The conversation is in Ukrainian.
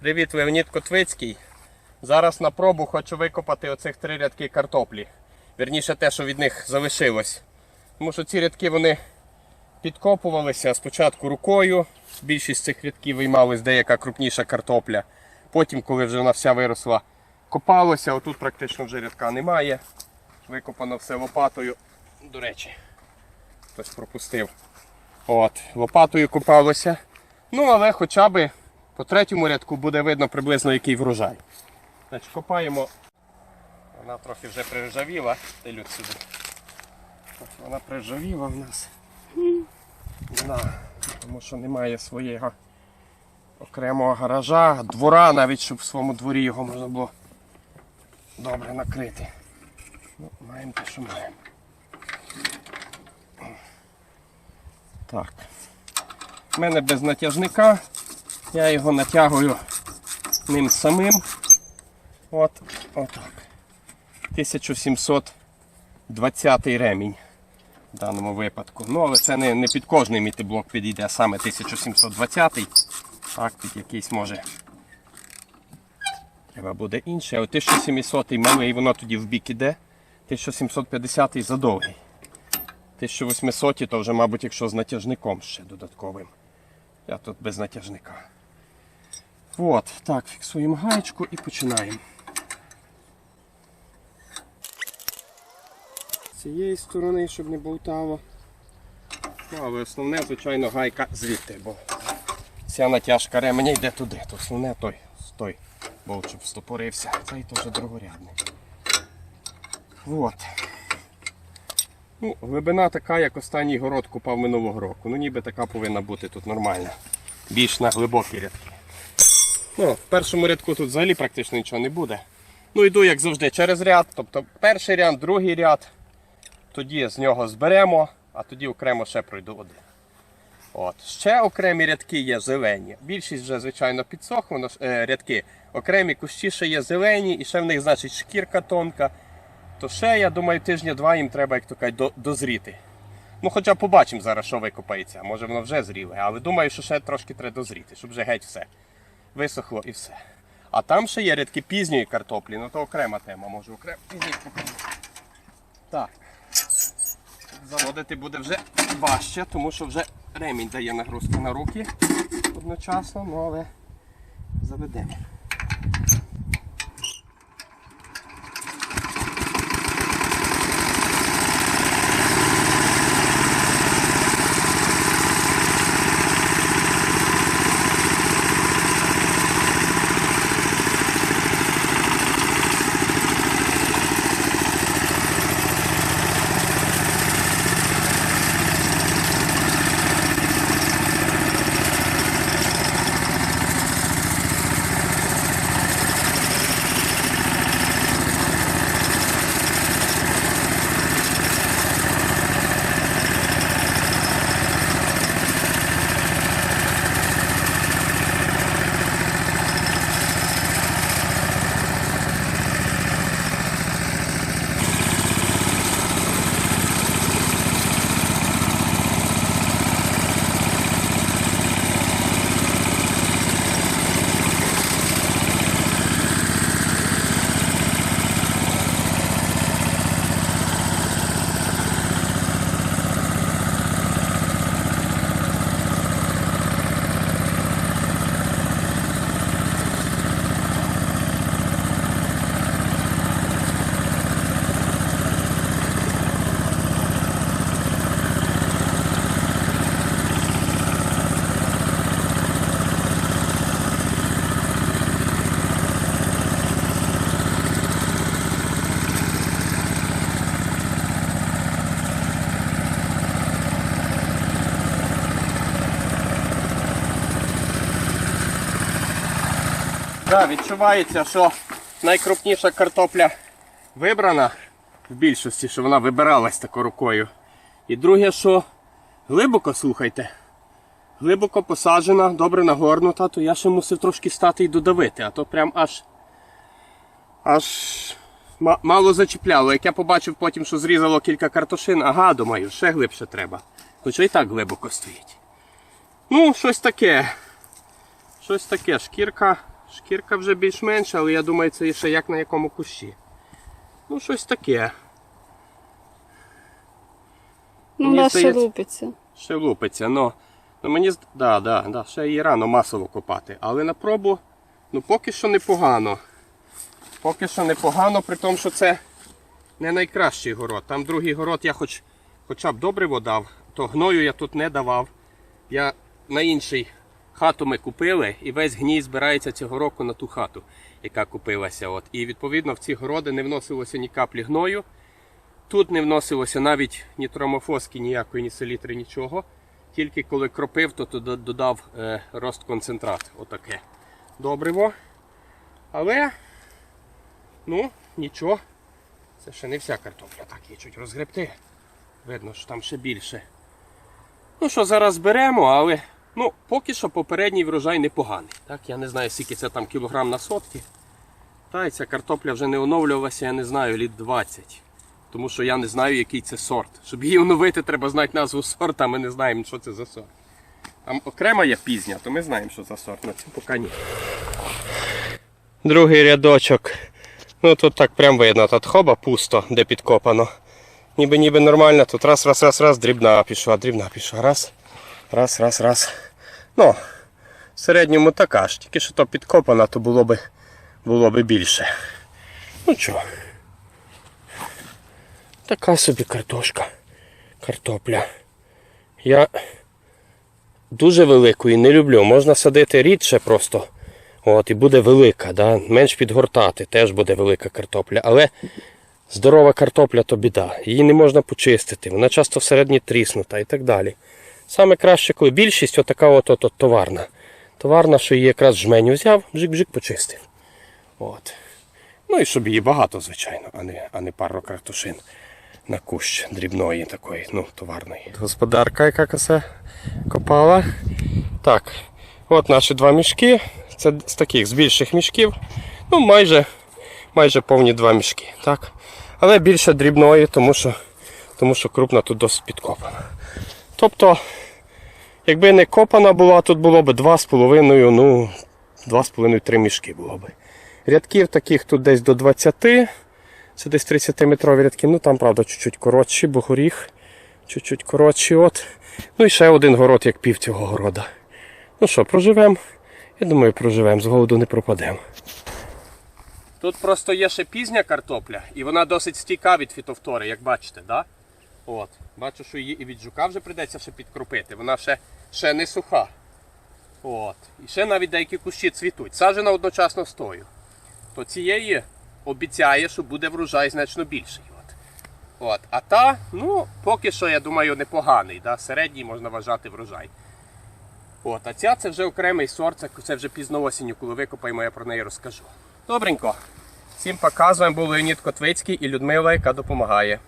Привіт, Леонід Котвицький. Зараз на пробу хочу викопати оцих три рядки картоплі. Вірніше те, що від них залишилось. Тому що ці рядки вони підкопувалися спочатку рукою. Більшість цих рядків виймалась деяка крупніша картопля. Потім, коли вже вона вся виросла, копалося. Отут практично вже рядка немає. Викопано все лопатою. До речі, хтось пропустив. От, лопатою копалося. Ну, але хоча б по третьому рядку буде видно приблизно який врожай. Значить, копаємо. Вона трохи вже приржавіла. Люд сюди. Вона приржавіла в нас. Да, тому що немає свого окремого гаража, двора навіть, щоб в своєму дворі його можна було добре накрити. Ну, маємо те, що маємо. Так. У мене без натяжника. Я його натягую ним самим. От, отак. 1720 ремінь в даному випадку. Ну, але це не, не під кожний мітиблок підійде, а саме 1720. Так, під якийсь може. Треба буде інше. А от 1700 малий, воно тоді в бік іде. 1750 задовгий. 1800 то вже, мабуть, якщо з натяжником ще додатковим. Я тут без натяжника. От, так, фіксуємо гаєчку і починаємо. З цієї сторони, щоб не болтало. Ну, але основне, звичайно, гайка звідти, бо ця натяжка ременя йде туди. То основне той, той болт, щоб стопорився. Цей теж другорядний. От. Ну, глибина така, як останній город купав минулого року. Ну ніби така повинна бути тут нормальна. Більш на глибокі рядки. Ну, в першому рядку тут взагалі практично нічого не буде. Ну йду, як завжди, через ряд. Тобто перший ряд, другий ряд. Тоді з нього зберемо, а тоді окремо ще пройду один. От. Ще окремі рядки є зелені. Більшість вже, звичайно, підсохло, е, рядки. Окремі кущі ще є зелені, і ще в них, значить, шкірка тонка. То ще, я думаю, тижня-два їм треба, як то кажуть, до- дозріти. Ну, хоча побачимо зараз, що викопається. Може воно вже зріле, але думаю, що ще трошки треба дозріти, щоб вже геть все висохло і все. А там ще є рядки пізньої картоплі, ну то окрема тема, може окремо. Так. Заводити буде вже важче, тому що вже ремінь дає нагрузку на руки одночасно, ну але заведемо. Да, відчувається, що найкрупніша картопля вибрана в більшості, що вона вибиралась такою рукою. І друге, що глибоко, слухайте, глибоко посаджена, добре нагорнута, то я ще мусив трошки стати і додавити, а то прям аж аж мало зачіпляло. Як я побачив потім, що зрізало кілька картошин, ага, думаю, ще глибше треба. Хоча і так глибоко стоїть. Ну, щось таке. щось таке. Шкірка, шкірка вже більш-менш, але я думаю, це ще як на якому кущі. Ну, щось таке. Ну, да, ще лупиться. Ще лупиться, ну, ну мені да, да, да, ще її рано масово копати. Але на пробу, ну поки що непогано. Поки що непогано, при тому, що це не найкращий город. Там другий город я хоч, хоча б добриво дав, то гною я тут не давав. Я на інший хату ми купили і весь гній збирається цього року на ту хату, яка купилася. От. І відповідно в ці городи не вносилося ні каплі гною. Тут не вносилося навіть ні тромофоски, ніякої, ні селітри, нічого. Тільки коли кропив, то додав е, розконцентрат. Отаке. Добриво. Але, ну, нічого. Це ще не вся картопля. Так, є чуть розгребти. Видно, що там ще більше. Ну що, зараз беремо, але ну, поки що попередній врожай непоганий. Так, я не знаю, скільки це там кілограм на сотки. Та й ця картопля вже не оновлювалася, я не знаю, літ 20. Тому що я не знаю, який це сорт. Щоб її оновити, треба знати назву сорта, ми не знаємо, що це за сорт. Там окрема є пізня, то ми знаємо, що за сорт, на цьому поки ні. Другий рядочок. Ну тут так прям видно, тут хоба пусто, де підкопано. Ніби ніби нормально, тут раз, раз, раз, раз, дрібна пішла, дрібна пішла. Раз, раз, раз, раз. Ну, в середньому така ж, тільки що то підкопана, то було би, було би більше. Ну чого. Така собі картошка. Картопля. Я дуже великої не люблю. Можна садити рідше просто. От, і буде велика, да? менш підгортати, теж буде велика картопля. Але здорова картопля то біда. Її не можна почистити. Вона часто всередині тріснута і так далі. Саме краще, коли більшість отака от, от, от товарна. Товарна, що її якраз жменю взяв, бжик-бжик почистив. От. Ну і щоб її багато, звичайно, а не, а не пару картошин на кущ дрібної такої, ну, товарної. Господарка, яка косе копала. Так, от наші два мішки. Це з таких з більших мішків. Ну, майже, майже повні два мішки. Так? Але більше дрібної, тому що, тому що крупна тут досить підкопана. Тобто, якби не копана була, тут було б 2,5, ну, 2,5-3 мішки було б. Рядків таких тут десь до 20. Це десь 30-метрові рядки. Ну там, правда, чуть-чуть коротші, бо горіх. Чуть-чуть коротші. От. Ну і ще один город, як пів цього города. Ну що, проживемо? Я думаю, проживемо, з голоду не пропадемо. Тут просто є ще пізня картопля, і вона досить стійка від фітовтори, як бачите, да? От. Бачу, що її і від жука вже прийдеться ще підкропити. Вона ще, ще не суха. От. І ще навіть деякі кущі цвітуть. Саджена одночасно з тою. То цієї обіцяє, що буде врожай значно більший. От. От. А та, ну, поки що, я думаю, непоганий. Да? Середній можна вважати врожай. От. А ця це вже окремий сорт, це вже пізно осінню, коли викопаємо, я про неї розкажу. Добренько. Всім показуємо, був Леонід Котвицький і Людмила, яка допомагає.